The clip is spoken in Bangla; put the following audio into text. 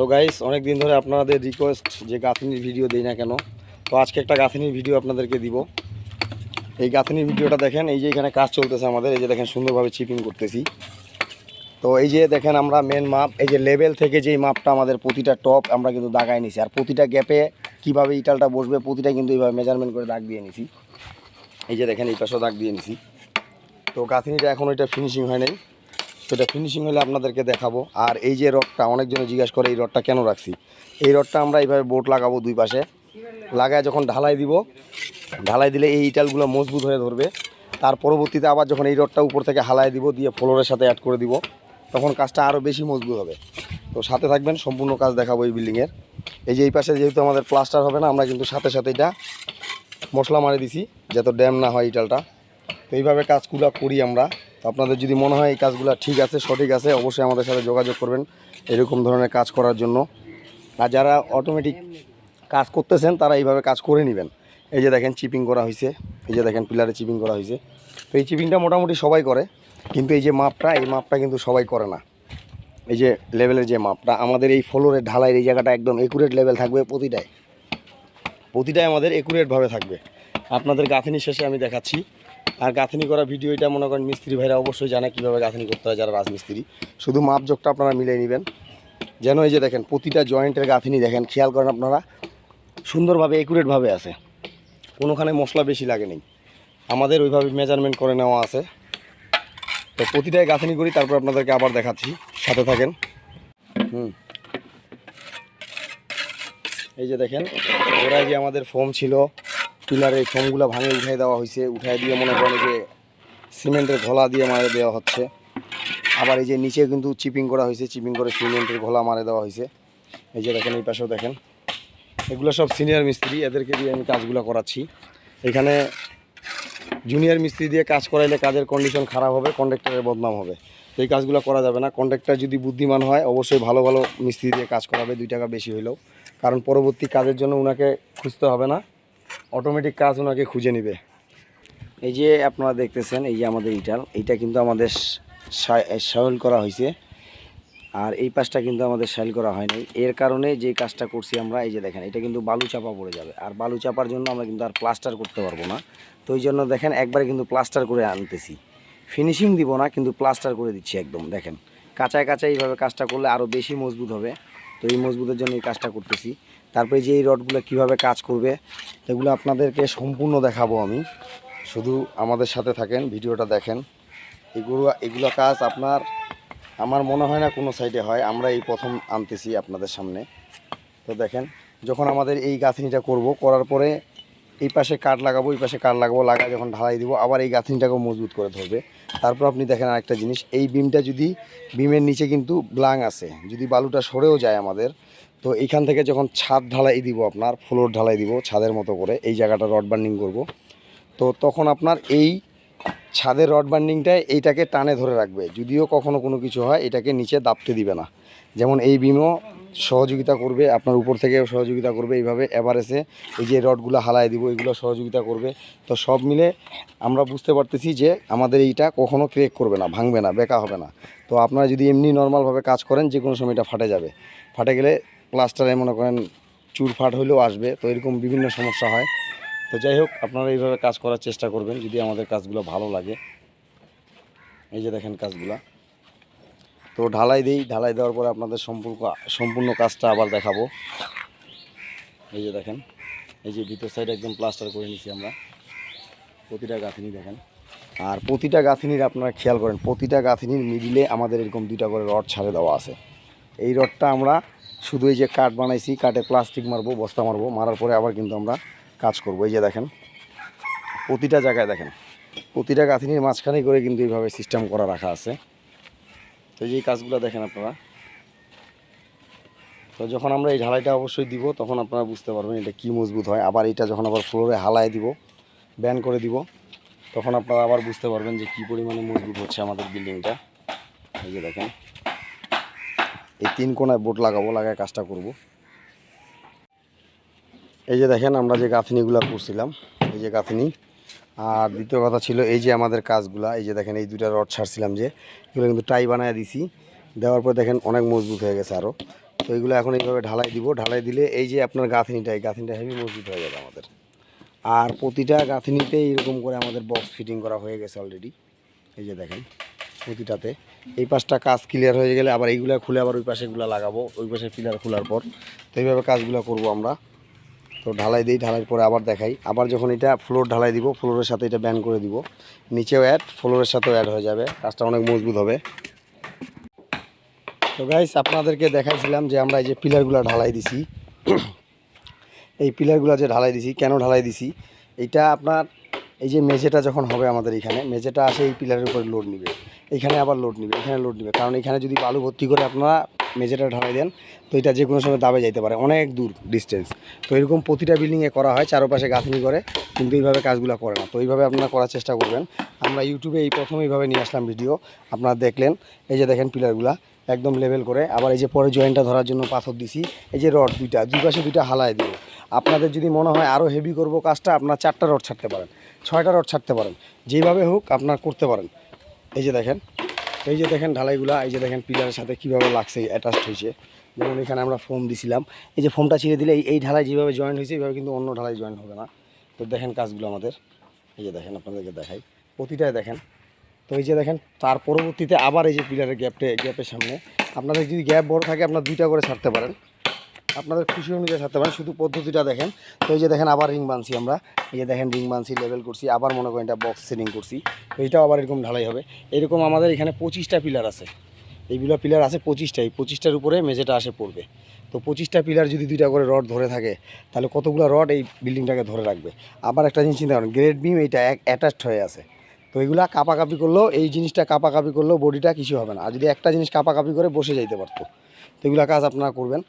তো গাইস অনেক দিন ধরে আপনাদের রিকোয়েস্ট যে গাঁথনির ভিডিও দেই না কেন, তো আজকে একটা গাঁথনির ভিডিও আপনাদেরকে দিব। এই গাঁথনির ভিডিওটা দেখেন, এই যে এখানে কাজ চলতেছে আমাদের, এই যে দেখেন সুন্দরভাবে চিপিং করতেছি। তো এই যে দেখেন আমরা মেন মাপ এই যে লেভেল থেকে যেই মাপটা আমাদের প্রতিটা টপ আমরা কিন্তু দাগায় নিছি, আর প্রতিটা গ্যাপে কীভাবে ইটালটা বসবে প্রতিটা কিন্তু এইভাবে মেজারমেন্ট করে দাগ দিয়ে নিছি। এই যে দেখেন এই পাশেও দাগ দিয়ে নিছি। তো গাঁথনিটা এখন এটা ফিনিশিং হয় নাই। তো এটা ফিনিশিং হলে আপনাদেরকে দেখাবো। আর এই যে রডটা, অনেকজনে জিজ্ঞাসা করে এই রডটা কেন রাখছি? এই রডটা আমরা এইভাবে বোট লাগাবো দুই পাশে। লাগায় যখন ঢালাই দিব, ঢালাই দিলে এই ইটালগুলো মজবুত হয়ে ধরবে। তার পরবর্তীতে আবার যখন এই রডটা উপর থেকে হালাই দিব, দিয়ে ফ্লোরের সাথে অ্যাড করে দিব, তখন কাজটা আরও বেশি মজবুত হবে। তো সাথে থাকবেন, সম্পূর্ণ কাজ দেখাবো এই বিল্ডিংয়ের এই যে এই পাশে যেহেতু আমাদের প্লাস্টার হবে না, আমরা কিন্তু সাথে সাথে এটা মশলা মারি দিছি, যাতে ড্যাম না হয় ইটালটা। তো এইভাবে কাজগুলো করি আমরা। আপনাদের যদি মনে হয় এই কাজগুলো ঠিক আছে, সঠিক আছে, অবশ্যই আমাদের সাথে যোগাযোগ করবেন এরকম ধরনের কাজ করার জন্য। আর যারা অটোমেটিক কাজ করতেছেন, তারা এইভাবে কাজ করে নেবেন। এই যে দেখেন চিপিং করা হয়েছে এই যে দেখেন পিলারে চিপিং করা হয়েছে তো এই চিপিংটা মোটামুটি সবাই করে, কিন্তু এই যে মাপটা, এই মাপটা কিন্তু সবাই করে না। এই যে লেভেলের যে মাপটা, আমাদের এই ফ্লোরের ঢালাইয়ের এই জায়গাটা একদম একুরেট লেভেল থাকবে প্রতিটায়। প্রতিটাই আমাদের একুরেটভাবে থাকবে। আপনাদের গাঁথনি শেষে আমি দেখাচ্ছি। আর গাঁথনি করা ভিডিও এটা মনে করেন মিস্ত্রি ভাইরা অবশ্যই জানে কীভাবে গাঁথনি করতে হয় যারা রাজমিস্ত্রি। শুধু মাপজোকটা আপনারা মিলিয়ে নেবেন। যেন এই যে দেখেন, প্রতিটা জয়েন্টের গাঁথনি দেখেন, খেয়াল করেন আপনারা, সুন্দরভাবে একুরেটভাবে আছে। কোনোখানে মশলা বেশি লাগে নেই। আমাদের ওইভাবে মেজারমেন্ট করে নেওয়া আছে। তো প্রতিটাই গাঁথনি করি, তারপর আপনাদেরকে আবার দেখাচ্ছি। সাথে থাকেন। হুম। এই যে দেখেন, ওরাই যে আমাদের ফোম ছিল পিলারের ফোমগুলো ভাঙে উঠাই দেওয়া হয়েছে উঠাই দিয়ে মনে করেন যে সিমেন্টের ঘোলা দিয়ে মারে দেওয়া হচ্ছে। আবার এই যে নিচে কিন্তু চিপিং করা হয়েছে চিপিং করে সিমেন্টের ঘোলা মারে দেওয়া হয়েছে এই যে দেখেন, এই পাশেও দেখেন। এগুলো সব সিনিয়র মিস্ত্রি, এদেরকে দিয়ে আমি কাজগুলো করাচ্ছি। এখানে জুনিয়র মিস্ত্রি দিয়ে কাজ করাইলে কাজের কন্ডিশন খারাপ হবে কন্ট্রাক্টরের বদনাম হবে। এই কাজগুলো করা যাবে না। কন্ট্রাক্টর যদি বুদ্ধিমান হয়, অবশ্যই ভালো ভালো মিস্ত্রি দিয়ে কাজ করাবে, দুই টাকা বেশি হইলেও। কারণ পরবর্তী কাজের জন্য ওনাকে খুঁজতে হবে না। অটোমেটিক কাজ ওনাকে খুঁজে নেবে। এই যে আপনারা দেখতেছেন, এই যে আমাদের ইটাল, এইটা কিন্তু আমাদের সাইল করা হয়েছে। আর এই পাশটা কিন্তু আমাদের সাইল করা হয়নি এর কারণে যে কাজটা করছি আমরা, এই যে দেখেন, এটা কিন্তু বালু চাপা পড়ে যাবে। আর বালু চাপার জন্য আমরা কিন্তু আর প্লাস্টার করতে পারব না। তো ওই জন্য দেখেন, একবারে কিন্তু প্লাস্টার করে আনতেছি। ফিনিশিং দিব না, কিন্তু প্লাস্টার করে দিচ্ছি একদম, দেখেন। কাঁচায় কাঁচায় এইভাবে কাজটা করলে আরও বেশি মজবুত হবে। তো এই মজবুতের জন্য এই কাজটা করতেছি। তারপরে যে এই রডগুলো কীভাবে কাজ করবে এগুলো আপনাদেরকে সম্পূর্ণ দেখাবো আমি। শুধু আমাদের সাথে থাকেন, ভিডিওটা দেখেন। এগুলো এগুলো কাজ আপনার, আমার মনে হয় না কোনো সাইডে হয়, আমরা এই প্রথম আনতেছি আপনাদের সামনে। তো দেখেন, যখন আমাদের এই গাঁথনিটা করব, করার পরে এই পাশে কাঠ লাগাবো, এই পাশে কাঠ লাগাবো লাগা যখন ঢালাই দিব, আবার এই গাঁথনিটাকেও মজবুত করে ধরবে। তারপর আপনি দেখেন আরেকটা জিনিস, এই বিমটা যদি, বিমের নিচে কিন্তু ব্লাং আছে, যদি বালুটা সরেও যায় আমাদের, তো এইখান থেকে যখন ছাদ ঢালাই দিব আপনার, ফ্লোর ঢালাই দিব ছাদের মতো করে, এই জায়গাটা রড বার্নিং করব। তো তখন আপনার এই ছাদের রড বার্নিংটায় এইটাকে টানে ধরে রাখবে, যদিও কখনো কোনো কিছু হয়, এটাকে নিচে দাপতে দিবে না। যেমন এই বিমও সহযোগিতা করবে, আপনার উপর থেকেও সহযোগিতা করবে এইভাবে এভারেসে এই যে রডগুলো হালাই দিব, এগুলো সহযোগিতা করবে। তো সব মিলে আমরা বুঝতে পারতেছি যে আমাদের এইটা কখনো ক্রেক করবে না, ভাঙবে না, বেকা হবে না। তো আপনারা যদি এমনি নর্মালভাবে কাজ করেন, যে কোনো সময় এটা ফাটে যাবে। ফাটে গেলে প্লাস্টারে মনে করেন চুর ফাট হলেও আসবে, তো এরকম বিভিন্ন সমস্যা হয়। তো যাই হোক, আপনারা এইভাবে কাজ করার চেষ্টা করবেন, যদি আমাদের কাজগুলো ভালো লাগে। এই যে দেখেন কাজগুলা। তো ঢালাই দিই, ঢালাই দেওয়ার পরে আপনাদের সম্পূর্ণ সম্পূর্ণ কাজটা আবার দেখাবো। এই যে দেখেন, এই যে ভিতর সাইড একদম প্লাস্টার করে নিছি আমরা। প্রতিটা গাঁথিনি দেখেন। আর প্রতিটা গাঁথিনির আপনারা খেয়াল করেন, প্রতিটা গাঁথিনির মিডিলে আমাদের এরকম দুইটা করে রড ছাড়ে দেওয়া আছে। এই রডটা আমরা শুধু এই যে কাঠ বানাইছি, কাঠে প্লাস্টিক মারবো, বস্তা মারবো, মারার পরে আবার কিন্তু আমরা কাজ করব। এই যে দেখেন, প্রতিটা জায়গায় দেখেন, প্রতিটা গাঁথিনির মাঝখানে করে কিন্তু এইভাবে সিস্টেম করা রাখা আছে। তো এই কাজগুলো দেখেন আপনারা। তো যখন আমরা এই ঢালাইটা অবশ্যই দিব, তখন আপনারা বুঝতে পারবেন এটা কি মজবুত হয়। আবার এটা যখন আবার ফ্লোরে হালাই দিব, ব্যান করে দিব, তখন আপনারা আবার বুঝতে পারবেন যে কি পরিমাণে মজবুত হচ্ছে আমাদের বিল্ডিংটা। এই যে দেখেন, এই তিন কোনায় বোর্ড লাগাবো, লাগায় কাজটা করব। এই যে দেখেন আমরা যে গাঁথনিগুলো করছিলাম, এই যে গাঁথনি আর দ্বিতীয় কথা ছিল এই যে আমাদের কাজগুলা, এই যে দেখেন এই দুইটা রড ছাড়ছিলাম যে, এগুলো কিন্তু টাই বানায় দিছি। দেওয়ার পর দেখেন অনেক মজবুত হয়ে গেছে আরও তো এইগুলো এখন এইভাবে ঢালাই দিব, ঢালাই দিলে এই যে আপনার গাঁথনিটা এই গাঁথনিটা হেভি মজবুত হয়ে যাবে আমাদের। আর প্রতিটা গাঁথনিতে এরকম করে আমাদের বক্স ফিটিং করা হয়ে গেছে অলরেডি এই যে দেখেন প্রতিটাতে। এই পাশটা কাজ ক্লিয়ার হয়ে গেলে আবার এইগুলা খুলে আবার ওই পাশে এগুলো লাগাবো, ওই পাশে পিলার খোলার পর। তো এইভাবে কাজগুলো করব আমরা। তো ঢালাই দিই, ঢালাই পরে আবার দেখাই। আবার যখন এটা ফ্লোর ঢালাই দিব ফ্লোরের সাথে এটা ব্যান করে দিব। নিচেও অ্যাড ফ্লোরের সাথেও অ্যাড হয়ে যাবে। কাজটা অনেক মজবুত হবে। তো গাইস আপনাদেরকে দেখাইছিলাম যে আমরা এই যে পিলারগুলো ঢালাই দিছি। এই পিলারগুলো যে ঢালাই দিছি, কেন ঢালাই দিছি? এটা আপনার এই যে মেঝেটা যখন হবে আমাদের এখানে, মেঝেটা আসে এই পিলারের উপরে লোড নিবে। এখানে আবার লোড নিবে, এখানে লোড নিবে। কারণ এখানে যদি বালু ভর্তি করে আপনারা মেঝেটা ঢালাই দেন, তো এটা যে কোনো সময় দাবে যাইতে পারে, অনেক দূর ডিস্টেন্স তো এরকম প্রতিটা বিল্ডিংয়ে করা হয়, চারপাশে গাঁথনি করে, কিন্তু এইভাবে কাজগুলো করে না। তো এইভাবে আপনারা করার চেষ্টা করবেন। আমরা ইউটিউবে এই প্রথম এইভাবে নিয়ে আসলাম ভিডিও আপনারা দেখলেন, এই যে দেখেন পিলারগুলা একদম লেভেল করে। আবার এই যে পরে জয়েন্টটা ধরার জন্য পাথর দিছি, এই যে রড দুইটা দুই পাশে দুইটা হালায় দিব। আপনাদের যদি মনে হয় আরও হেভি করব কাজটা, আপনার চারটা রড ছাড়তে পারেন, ছয়টা রড ছাড়তে পারেন। যেভাবে হোক আপনার করতে পারেন। এই যে দেখেন এই যে দেখেন ঢালাইগুলা, এই যে দেখেন পিলারের সাথে কীভাবে লাগছে অ্যাটাচড হয়েছে। যেমন এখানে আমরা ফোম দিছিলাম। এই যে ফোমটা ছিঁড়ে দিলে এই- ঢালাই যেভাবে জয়েন হয়েছে, এইভাবে কিন্তু অন্য ঢালাই জয়েন হবে না। তো দেখেন কাজগুলো আমাদের। এই যে দেখেন আপনাদেরকে দেখাই। প্রতিটাই দেখেন। তো এই যে দেখেন, তার পরবর্তীতে আবার এই যে পিলারের গ্যাপটে গ্যাপের সামনে। আপনাদের যদি গ্যাপ বড় থাকে, আপনার দুইটা করে ছাড়তে পারেন। আপনাদের খুশি অনুযায়ী ছাড়তে পারেন, শুধু পদ্ধতিটা দেখেন। তো এই যে দেখেন আবার রিং বানছি আমরা। এই যে দেখেন রিং বানছি লেভেল করছি, আবার মনে করেন এটা বক্স সেটিং করছি। তো এইটাও আবার এরকম ঢালাই হবে। এরকম আমাদের এখানে পঁচিশটা পিলার আছে। এইগুলো পিলার আছে পঁচিশটাই। পঁচিশটার উপরে মেঝেটা আসে পড়বে। তো পঁচিশটা পিলার যদি দুইটা করে রড ধরে থাকে, তাহলে কতগুলো রড এই বিল্ডিংটাকে ধরে রাখবে? আবার একটা জিনিস চিন্তা করেন গ্রেড বিম এইটা এক অ্যাটাচড হয়ে আছে। তো এগুলা কাপাকাপি করলেও, এই জিনিসটা কাপাকাপি করলেও বডিটা কিছু হবে না। আর যদি একটা জিনিস কাপাকাপি করে বসে যাইতে পারতো, তো এগুলো কাজ আপনারা করবেন।